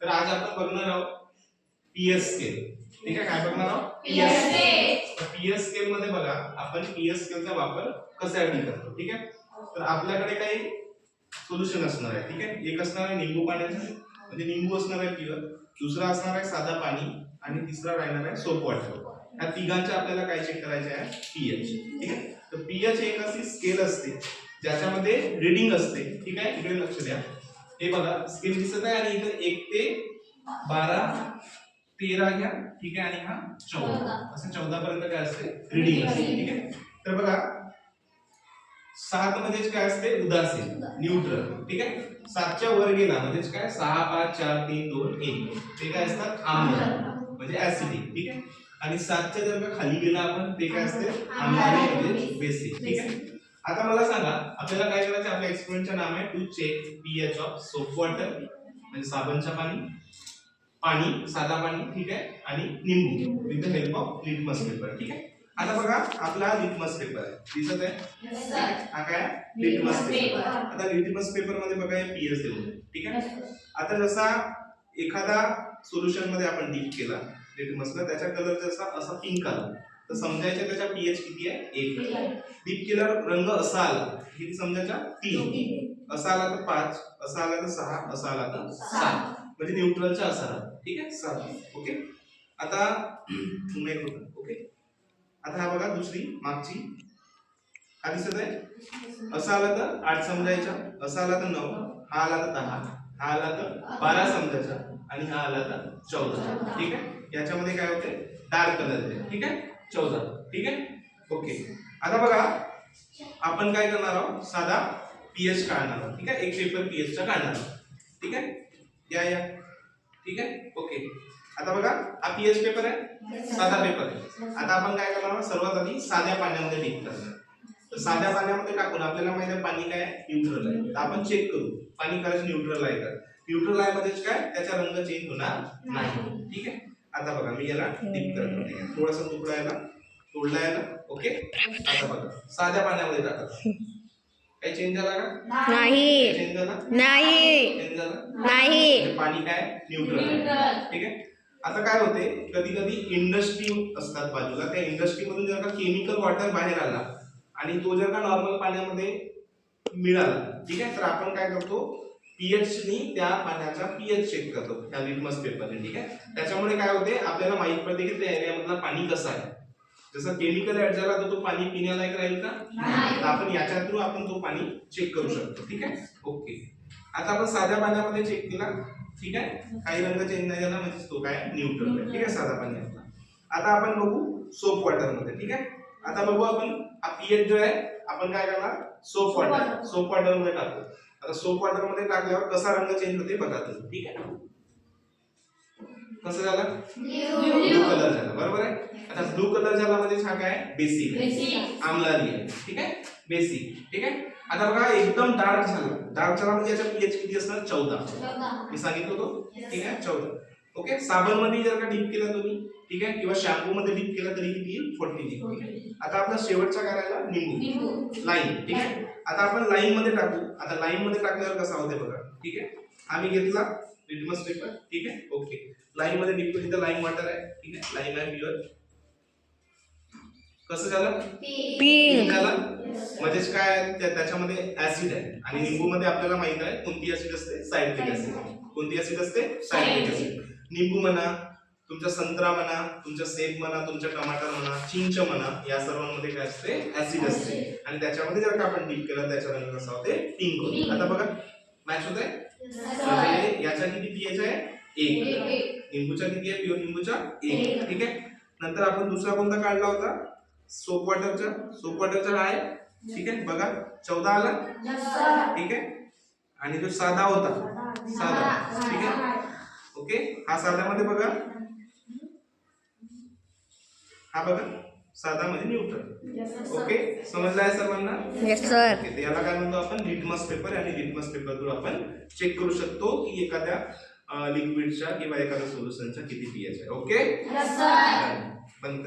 तर आज आपण बघणार आहोत पीएस स्केल ठीक आहे काय बघणार आहोत? पीएस पीएस स्केल मध्ये बघा आपण पीएस स्केलचा वापर कशासाठी करतो ठीक आहे? तर आपल्याकडे काही सोल्युशन असणार आहे ठीक आहे? एक असणार आहे निंबू पाण्याचं म्हणजे निंबू असणार आहे प्युअर दुसरा असणार आहे साधा पाणी आणि तिसरा राहणार आहे सोप वॉटर ह्या तिघांचे आपल्याला काय चेक करायचे आहे? पीएच ठीक आहे? तर पीएच एक अशी स्केल असते ज्याच्यामध्ये रिडिंग असते. ठीक आहे? इकडे लक्ष द्या. हे बघा स्केल दिसत आहे आणि इथे एक ते बारा तेरा घ्या ठीक आहे आणि हा चौदा. असं चौदा पर्यंत काय असते? रिडिंग असते ठीक आहे? तर बघा सात मध्येच काय असते? उदासीन न्यूट्रल ठीक आहे? सातच्या वर गेला म्हणजेच काय? सहा पाच चार तीन दोन एक. ते काय असतात? आम्ल. म्हणजे ऍसिडिक ठीक आहे? आणि सातच्या जर का खाली गेला आपण ते काय असते? आम्लारी म्हणजे बेसिक ठीक आहे? आता मला सांगा आपल्याला काय करायचं आपल्या एक्सपेरिमेंटचं नाम आहे to check pH of soap water म्हणजे साबणचं पाणी पाणी साधा पाणी ठीक आहे? आणि निंबू with the help of litmus paper ठीक आहे? आता बघा आपला लिटमस पेपर आहे. दिसत आहे? हा काय? लिटमस पेपर आता लिटमस पेपरमध्ये बघा पीएच देऊन ठीक आहे? आता जसा एखादा सोल्युशनमध्ये आपण डीप केला लिटमसला त्याचा कलर जसा असा पिंक आला. तर समजायचं त्याचा पीएच किती आहे? एक डीप केल्यावर रंग असा आला किती समजायचा तीन. असा आला तर पाच असा आला तर सहा असा आला तर सात. म्हणजे न्यूट्रलचा असा ठीक आहे? सात ओके? आता एक होतं ओके? आता हा बघा दुसरी मागची. हा दिसत आहे? असा आला तर आठ समजायचा असा आला तर नऊ हा आला तर दहा हा आला तर बारा समजायचा आणि हा आला तर चौदा. ठीक आहे? याच्यामध्ये काय होते? डार्क कलर ठीक आहे? चौदा. ठीक आहे? ओके. आता बघा आपण काय करणार आहोत? साधा पीएच काढणार आहोत. ठीक आहे? एक पेपर पीएच चा काढणार आहोत. ठीक आहे? या या. ठीक आहे? ओके. आता बघा हा पीएच पेपर आहे? साधा पेपर आहे. आता आपण काय करणार आहोत? सर्वात आधी साध्या पाण्यामध्ये डीप करणार. तर साध्या पाण्यामध्ये टाकून आपल्याला माहिती आहे पाणी काय न्यूट्रल आहे. तर आपण चेक करू. पाणी खरंच न्यूट्रल आहे का? न्यूट्रल आहे मध्येच काय? त्याचा रंग चेंज होणार नाही. ठीक आहे? आता बघा मी याला डीप करतो आहे थोडासा तुकडा याला तोडला याला ओके? आता बघा साध्या पाण्यामध्ये टाका काही चेंज झाला का? नाही. चेंज झाला? नाही. चेंज झाला? नाही. म्हणजे पाणी काय? न्यूट्रल ठीक आहे? आता काय होते कधी कधी इंडस्ट्री असतात बाजूला. त्या इंडस्ट्रीमधून जर का केमिकल वॉटर बाहेर आला आणि तो जर का नॉर्मल पाण्यामध्ये मिळाला ठीक आहे? तर आपण काय करतो पीएच नी त्या पाण्याचा पीएच चेक करतो. त्या लिटमस पेपरने ठीक आहे? त्याच्यामुळे काय होते आपल्याला माहीत पडते की त्या एरियामधला पाणी कसं आहे. जसं केमिकल ऍड झाला तर तो पाणी पिण्यालायक राहील का? तर आपण याच्या थ्रू आपण तो पाणी चेक करू शकतो ठीक आहे? ओके. आता आपण साध्या पाण्यामध्ये चेक केला ठीक आहे? काही रंग चेंज नाही झाला म्हणजे तो काय न्यूट्रल आहे ठीक आहे? साधा पाणी आपला. आता आपण बघू सोप वॉटरमध्ये ठीक आहे? आता बघू आपण हा पीएच जो आहे आपण काय करणार? सोप वॉटर सोप वॉटरमध्ये टाकू. आता सोप वॉटरमध्ये टाकल्यावर कसा रंग चेंज होते बघा तुम्ही. ठीक आहे कसं झालं? ब्लू कलर झाला. बरोबर आहे? आता ब्लू कलर झाला म्हणजे हा काय बेसिक आमलारी आहे. ठीक आहे? बेसिक ठीक आहे? आता बघा एकदम डार्क झाला. डार्क झाला म्हणजे याचा पीएच किती असणार? चौदा. मी सांगितलं होतो. ठीक आहे? चौदा. ओके? साबणमध्ये जर का डीप केला तुम्ही ठीक आहे? किंवा शॅम्पू मध्ये डीप केला तरी किती येईल फोर्टी आता आपला शेवटचा करायला निंबू लाईन ठीक आहे? आता आपण लाईन मध्ये टाकू. आता लाईन मध्ये टाकल्यावर कसा होते बघा ठीक आहे? आम्ही घेतला लिटमस पेपर ठीक आहे? ओके. लाईन मध्ये डीप तिथं लाईन वॉटर आहे ठीक आहे? लाईन आहे प्युअर कसं झालं? पिंक. झाला? म्हणजेच काय त्याच्यामध्ये ऍसिड आहे. आणि निंबू मध्ये आपल्याला माहीत आहे कोणती ऍसिड असते? सायट्रिक ऍसिड कोणती ऍसिड असते? सायट्रिक ऍसिड निंबू म्हणा तुमचा संत्रा म्हणा तुमचा सेब म्हणा तुमचा टमाटर म्हणा चिंच म्हणा या सर्वांमध्ये काय असते? ऍसिड असते. आणि त्याच्यामध्ये जर का आपण डीप केलं त्याचा रंग कसा होते? पिंक होते. आता बघा मॅच होत आहे याचा किती पीएच आहे? एक. निंबूचा किती आहे? प्युअर निंबूचा एक. ठीक आहे? नंतर आपण दुसरा कोणता काढला होता? सोप वॉटरचा सोप वॉटरचा आहे ठीक आहे बघा. चौदा आला? ठीक आहे. आणि जो साधा होता? साधा. ठीक आहे. ओके हा साध्यामध्ये बघा. हा बघा. साधा म्हणजे न्यूट्रल ओके समजलं आहे सर्वांना? सर याला काय म्हणतो आपण? लिटमस पेपर आणि लिटमस पेपर थ्रू आपण चेक करू शकतो की एखाद्या लिक्विडच्या किंवा एखाद्या सोल्युशनचा किती पीएच आहे. ओके? बंद